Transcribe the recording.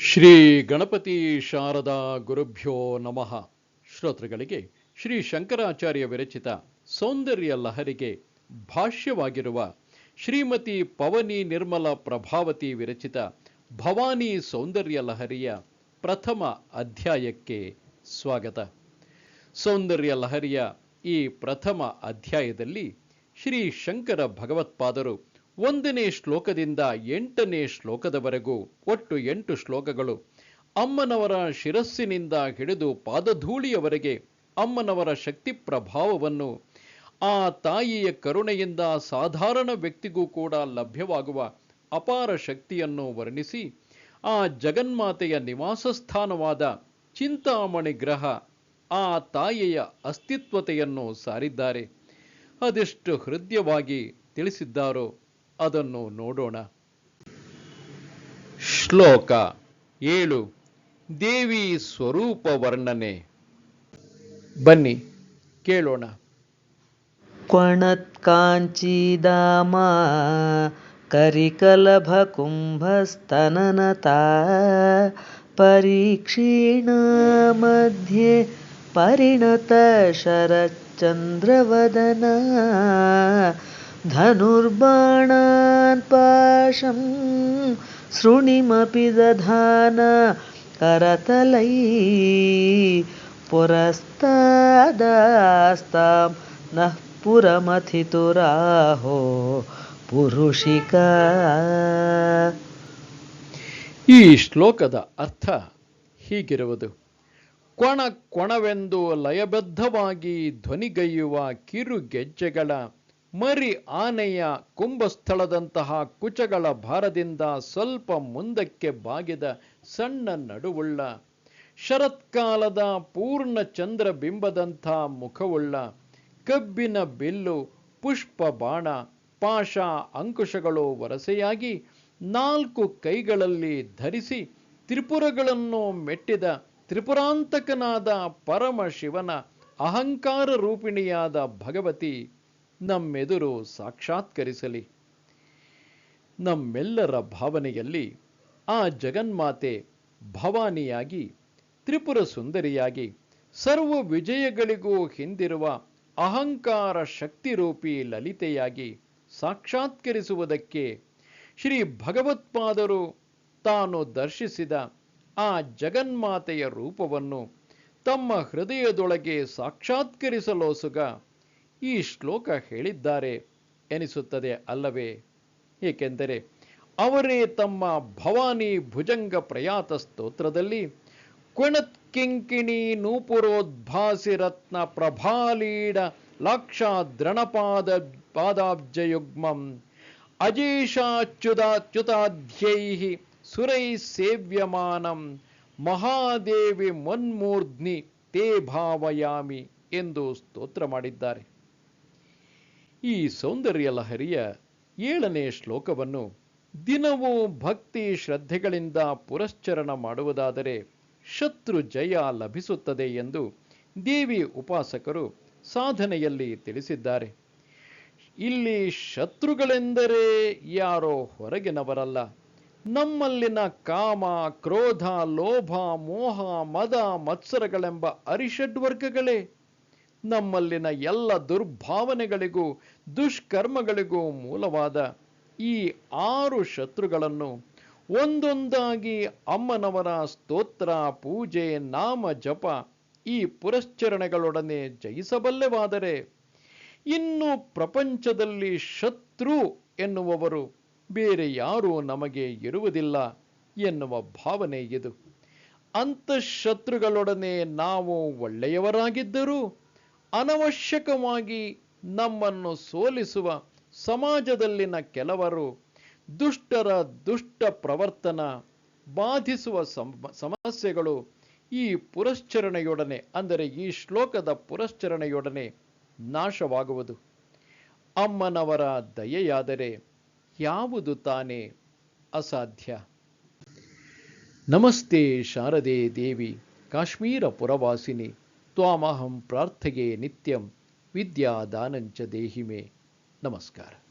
ಶ್ರೀ ಗಣಪತಿ ಶಾರದಾ ಗುರುಭ್ಯೋ ನಮಃ. ಶ್ರೋತೃಗಳಿಗೆ ಶ್ರೀ ಶಂಕರಾಚಾರ್ಯ ವಿರಚಿತ ಸೌಂದರ್ಯ ಲಹರಿಗೆ ಭಾಷ್ಯವಾಗಿರುವ ಶ್ರೀಮತಿ ಪವನಿ ನಿರ್ಮಲ ಪ್ರಭಾವತಿ ವಿರಚಿತ ಭವಾನಿ ಸೌಂದರ್ಯ ಲಹರಿಯ ಪ್ರಥಮ ಅಧ್ಯಾಯಕ್ಕೆ ಸ್ವಾಗತ. ಸೌಂದರ್ಯ ಲಹರಿಯ ಈ ಪ್ರಥಮ ಅಧ್ಯಾಯದಲ್ಲಿ ಶ್ರೀ ಶಂಕರ ಭಗವತ್ಪಾದರು ಒಂದನೇ ಶ್ಲೋಕದಿಂದ ಎಂಟನೇ ಶ್ಲೋಕದವರೆಗೂ ಒಟ್ಟು ಎಂಟು ಶ್ಲೋಕಗಳು. ಅಮ್ಮನವರ ಶಿರಸ್ಸಿನಿಂದ ಹಿಡಿದು ಪಾದಧೂಳಿಯವರೆಗೆ ಅಮ್ಮನವರ ಶಕ್ತಿ ಪ್ರಭಾವವನ್ನು ಆ ತಾಯಿಯ ಕರುಣೆಯಿಂದ ಸಾಧಾರಣ ವ್ಯಕ್ತಿಗೂ ಕೂಡ ಲಭ್ಯವಾಗುವ ಅಪಾರ ಶಕ್ತಿಯನ್ನು ವರ್ಣಿಸಿ ಆ ಜಗನ್ಮಾತೆಯ ನಿವಾಸ ಸ್ಥಾನವಾದ ಚಿಂತಾಮಣಿ ಗ್ರಹ ಆ ತಾಯಿಯ ಅಸ್ತಿತ್ವತೆಯನ್ನು ಸಾರಿದ್ದಾರೆ. ಅದೆಷ್ಟು ಹೃದಯವಾಗಿ ತಿಳಿಸಿದ್ದಾರೋ ಅದನ್ನು ನೋಡೋಣ ಶ್ಲೋಕ ಏಳು ದೇವಿ ಸ್ವರೂಪ ವರ್ಣನೆ ಬನ್ನಿ ಕೇಳೋಣ क्वणत्काञ्चीदामा करिकलभकुम्भस्तननता परीक्षीणामध्ये परिणतशरच्चन्द्रवदना धनुर्बाणान् पाशं शृणिमपि दधान करतलै पुरस्तादास्तां नः ಪುರಮಥಿತುರಾಹೋ ಪುರುಷಿಕ ಈ ಶ್ಲೋಕದ ಅರ್ಥ ಹೀಗಿರುವುದು ಕೊಣ ಕೊಣವೆಂದು ಲಯಬದ್ಧವಾಗಿ ಧ್ವನಿಗೈಯುವ ಕಿರು ಗೆಜ್ಜೆಗಳ ಮರಿ ಆನೆಯ ಕುಂಭಸ್ಥಳದಂತಹ ಕುಚಗಳ ಭಾರದಿಂದ ಸ್ವಲ್ಪ ಮುಂದಕ್ಕೆ ಬಾಗಿದ ಸಣ್ಣ ನಡುವುಳ್ಳ, ಶರತ್ಕಾಲದ ಪೂರ್ಣ ಚಂದ್ರ ಬಿಂಬದಂಥ ಮುಖವುಳ್ಳ, ಕಬ್ಬಿನ ಬಿಲ್ಲು, ಪುಷ್ಪ ಬಾಣ ಪಾಶ ಅಂಕುಶಗಳು ವರಸೆಯಾಗಿ ನಾಲ್ಕು ಕೈಗಳಲ್ಲಿ ಧರಿಸಿ ತ್ರಿಪುರಗಳನ್ನು ಮೆಟ್ಟಿದ ತ್ರಿಪುರಾಂತಕನಾದ ಪರಮಶಿವನ ಅಹಂಕಾರ ರೂಪಿಣಿಯಾದ ಭಗವತಿ ನಮ್ಮೆದುರು ಸಾಕ್ಷಾತ್ಕರಿಸಲಿ. ನಮ್ಮೆಲ್ಲರ ಭಾವನೆಯಲ್ಲಿ ಆ ಜಗನ್ಮಾತೆ ಭವಾನಿಯಾಗಿ ತ್ರಿಪುರ ಸುಂದರಿಯಾಗಿ ಸರ್ವ ವಿಜಯಗಳಿಗೂ ಹಿಂದಿರುವ ಅಹಂಕಾರ ಶಕ್ತಿರೂಪಿ ಲಲಿತೆಯಾಗಿ ಸಾಕ್ಷಾತ್ಕರಿಸುವುದಕ್ಕೆ ಶ್ರೀ ಭಗವತ್ಪಾದರು ತಾನು ದರ್ಶಿಸಿದ ಆ ಜಗನ್ಮಾತೆಯ ರೂಪವನ್ನು ತಮ್ಮ ಹೃದಯದೊಳಗೆ ಸಾಕ್ಷಾತ್ಕರಿಸಲೋಸುಗ ಈ ಶ್ಲೋಕ ಹೇಳಿದ್ದಾರೆ ಎನಿಸುತ್ತದೆ ಅಲ್ಲವೇ? ಏಕೆಂದರೆ ಅವರೇ ತಮ್ಮ ಭವಾನಿ ಭುಜಂಗ ಪ್ರಯಾತ ಸ್ತೋತ್ರದಲ್ಲಿ ಕಿಂಕಿಣಿ ನೂಪುರೋದ್ಭಾಸಿ ರತ್ನ ಪ್ರಭಾಲೀಡ ಲಾಕ್ಷಾದ್ರಣಪಾದ ಪಾದಾಬ್ಜಯುಗ್ಮಂ ಅಜೀಷಾಚ್ಯುತಾಚ್ಯುತಾಧ್ಯೈ ಸುರೈ ಸೇವ್ಯಮಾನಂ ಮಹಾದೇವಿ ಮನ್ಮೂರ್ಧ್ನಿ ತೇ ಭಾವಯಾಮಿ ಎಂದು ಸ್ತೋತ್ರ ಮಾಡಿದ್ದಾರೆ. ಈ ಸೌಂದರ್ಯ ಲಹರಿಯ ಏಳನೇ ಶ್ಲೋಕವನ್ನು ದಿನವೂ ಭಕ್ತಿ ಶ್ರದ್ಧೆಗಳಿಂದ ಪುರಶ್ಚರಣ ಮಾಡುವುದಾದರೆ ಶತ್ರು ಜಯ ಲಭಿಸುತ್ತದೆ ಎಂದು ದೇವಿ ಉಪಾಸಕರು ಸಾಧನೆಯಲ್ಲಿ ತಿಳಿಸಿದ್ದಾರೆ. ಇಲ್ಲಿ ಶತ್ರುಗಳೆಂದರೆ ಯಾರೋ ಹೊರಗಿನವರಲ್ಲ. ನಮ್ಮಲ್ಲಿನ ಕಾಮ, ಕ್ರೋಧ, ಲೋಭ, ಮೋಹ, ಮದ, ಮತ್ಸರಗಳೆಂಬ ಅರಿಷಡ್ವರ್ಗಗಳೇ ನಮ್ಮಲ್ಲಿನ ಎಲ್ಲ ದುರ್ಭಾವನೆಗಳಿಗೂ, ದುಷ್ಕರ್ಮಗಳಿಗೂ ಮೂಲವಾದ ಈ ಆರು ಶತ್ರುಗಳನ್ನು ಒಂದೊಂದಾಗಿ ಅಮ್ಮನವರ ಸ್ತೋತ್ರ, ಪೂಜೆ, ನಾಮ, ಜಪ ಈ ಪುರಶ್ಚರಣೆಗಳೊಡನೆ ಜಯಿಸಬಲ್ಲೆವಾದರೆ ಇನ್ನು ಪ್ರಪಂಚದಲ್ಲಿ ಶತ್ರು ಎನ್ನುವವರು ಬೇರೆ ಯಾರೂ ನಮಗೆ ಇರುವುದಿಲ್ಲ ಎನ್ನುವ ಭಾವನೆ ಇದು. ಅಂತಃಶತ್ರುಗಳೊಡನೆ ನಾವು ಒಳ್ಳೆಯವರಾಗಿದ್ದರೂ ಅನವಶ್ಯಕವಾಗಿ ನಮ್ಮನ್ನು ಸೋಲಿಸುವ ಸಮಾಜದಲ್ಲಿನ ಕೆಲವರು ದುಷ್ಟರ ದುಷ್ಟ ಪ್ರವರ್ತನ ಬಾಧಿಸುವ ಸಮಸ್ಯೆಗಳು ಈ ಪುರಶ್ಚರಣೆಯೊಡನೆ, ಅಂದರೆ ಈ ಶ್ಲೋಕದ ಪುರಶ್ಚರಣೆಯೊಡನೆ ನಾಶವಾಗುವುದು. ಅಮ್ಮನವರ ದಯೆಯಾದರೆ ಯಾವುದು ತಾನೇ ಅಸಾಧ್ಯ? ನಮಸ್ತೆ ಶಾರದೆ ದೇವಿ, ಕಾಶ್ಮೀರ ಪುರವಾಸಿನಿ. ತ್ವಾಮಹಂ ಪ್ರಾರ್ಥೆಗೆ ನಿತ್ಯಂ ವಿದ್ಯಾದಾನಂಚ ದೇಹಿಮೆ. ನಮಸ್ಕಾರ.